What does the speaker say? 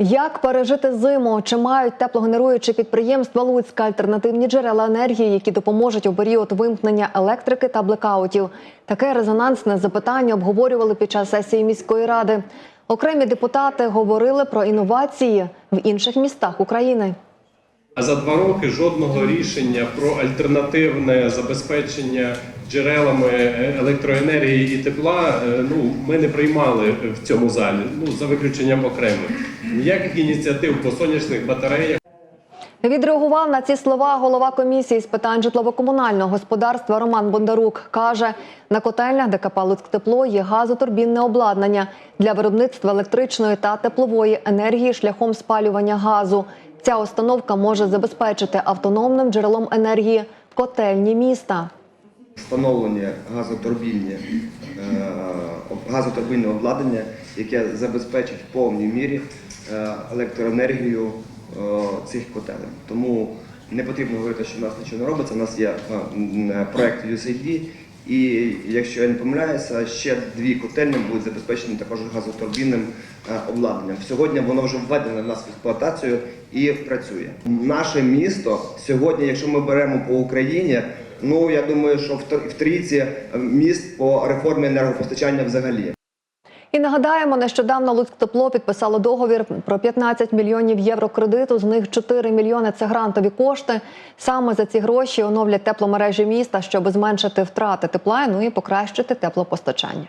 Як пережити зиму? Чи мають теплогенеруючі підприємства Луцька альтернативні джерела енергії, які допоможуть у період вимкнення електрики та блекаутів? Таке резонансне запитання обговорювали під час сесії міської ради. Окремі депутати говорили про інновації в інших містах України. А за два роки жодного рішення про альтернативне забезпечення джерелами електроенергії і тепла е, ну, ми не приймали в цьому залі, ну за виключенням окремих. Ніяких ініціатив по сонячних батареях. Відреагував на ці слова голова комісії з питань житлово-комунального господарства Роман Бондарук. Каже, на котельнях де ДКП «Луцьктепло» є газотурбінне обладнання для виробництва електричної та теплової енергії шляхом спалювання газу. Ця установка може забезпечити автономним джерелом енергії котельні міста. встановлення газотурбінні, е, об- газотурбінне обладнання, яке забезпечить в повній мірі е, електроенергію е, цих котелень. Тому не потрібно говорити, що в нас нічого не робиться. У нас є е, м, проект USAID, і якщо я не помиляюся, ще дві котельні будуть забезпечені також газотурбінним е, обладнанням. Сьогодні воно вже введене в нас в експлуатацію і працює. Наше місто сьогодні, якщо ми беремо по Україні, ну я думаю, що в тр- трійці е, міст по реформі енергопостачання взагалі. І нагадаємо, нещодавно Луцьктепло підписало договір про 15 мільйонів євро кредиту. З них 4 мільйони це грантові кошти. Саме за ці гроші оновлять тепломережі міста, щоб зменшити втрати тепла, ну і покращити теплопостачання.